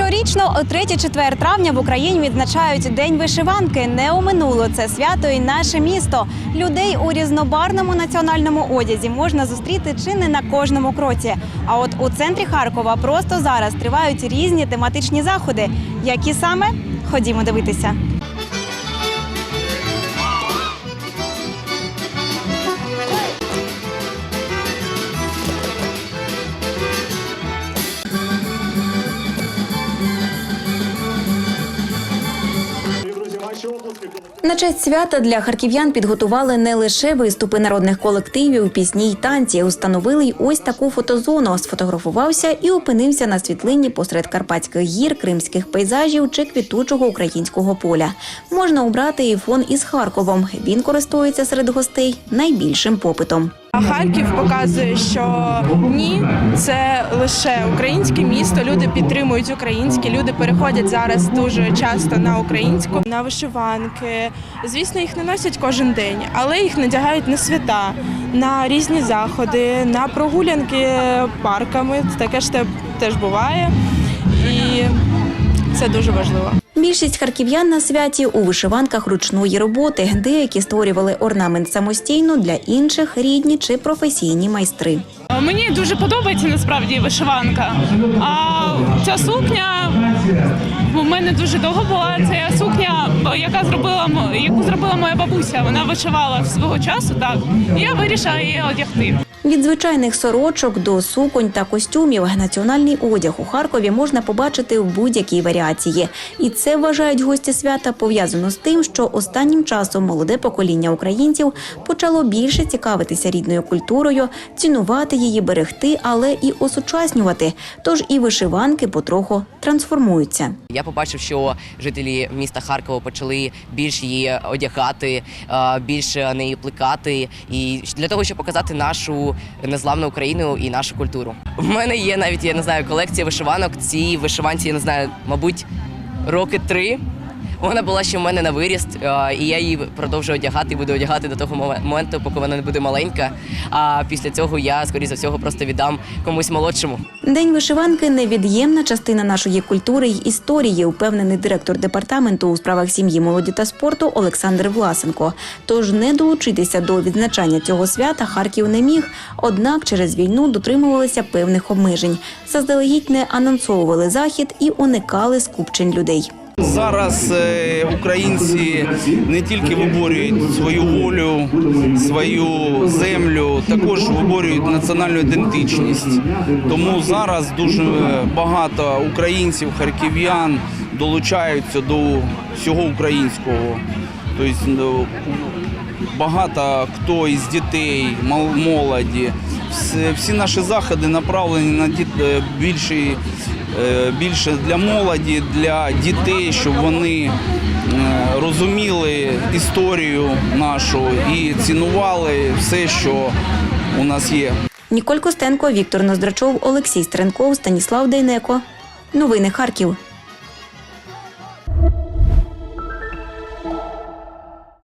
Щорічно о 3-4 травня в Україні відзначають День вишиванки. Не оминуло це свято і наше місто. Людей у різнобарному національному одязі можна зустріти чи не на кожному кроці. А от у центрі Харкова просто зараз тривають різні тематичні заходи. Які саме? Ходімо дивитися. На честь свята для харків'ян підготували не лише виступи народних колективів, пісні й танці. Установили й ось таку фотозону. Сфотографувався і опинився на світлині посеред карпатських гір, кримських пейзажів чи квітучого українського поля. Можна обрати і фон із Харковом. Він користується серед гостей найбільшим попитом. Харків показує, що ні, це лише українське місто. Люди підтримують українське. Люди переходять зараз дуже часто на українську, на вишиванки. Звісно, їх не носять кожен день, але їх надягають на свята, на різні заходи, на прогулянки парками. Таке ж теж буває, і це дуже важливо. Більшість харків'ян на святі у вишиванках ручної роботи. Деякі створювали орнамент самостійно для інших рідні чи професійні майстри. Мені дуже подобається насправді вишиванка. А ця сукня у мене дуже довго була. Це сукня, яка зробила яку зробила моя бабуся. Вона вишивала свого часу, так і я вирішила її одягти. Від звичайних сорочок до суконь та костюмів національний одяг у Харкові можна побачити в будь-якій варіації. І це вважають гості свята пов'язано з тим, що останнім часом молоде покоління українців почало більше цікавитися рідною культурою, цінувати її, берегти, але і осучаснювати. Тож і вишиванки потроху трансформуються. Я побачив, що жителі міста Харкова почали більш її одягати, більше неї плекати, і для того, щоб показати нашу незламну Україну і нашу культуру. В мене є навіть я не знаю колекція вишиванок. Ці вишиванці я не знаю, мабуть, роки три. Вона була ще в мене на виріст, е, і я її продовжую одягати і буду одягати до того моменту, поки вона не буде маленька. А після цього я, скоріше за всього, просто віддам комусь молодшому. День вишиванки невід'ємна частина нашої культури й історії, упевнений директор департаменту у справах сім'ї, молоді та спорту Олександр Власенко. Тож не долучитися до відзначання цього свята Харків не міг. Однак через війну дотримувалися певних обмежень. Заздалегідь не анонсовували захід і уникали скупчень людей. Зараз е, українці не тільки виборюють свою волю, свою землю, також виборюють національну ідентичність. Тому зараз дуже багато українців, харків'ян долучаються до всього українського. Тобто ну, багато хто із дітей, молоді. Всі, наші заходи направлені на е, більший, більше для молоді, для дітей, щоб вони е, розуміли історію нашу і цінували все, що у нас є. Ніколь Костенко, Віктор Ноздрачов, Олексій Стренков, Станіслав Дейнеко. Новини Харків.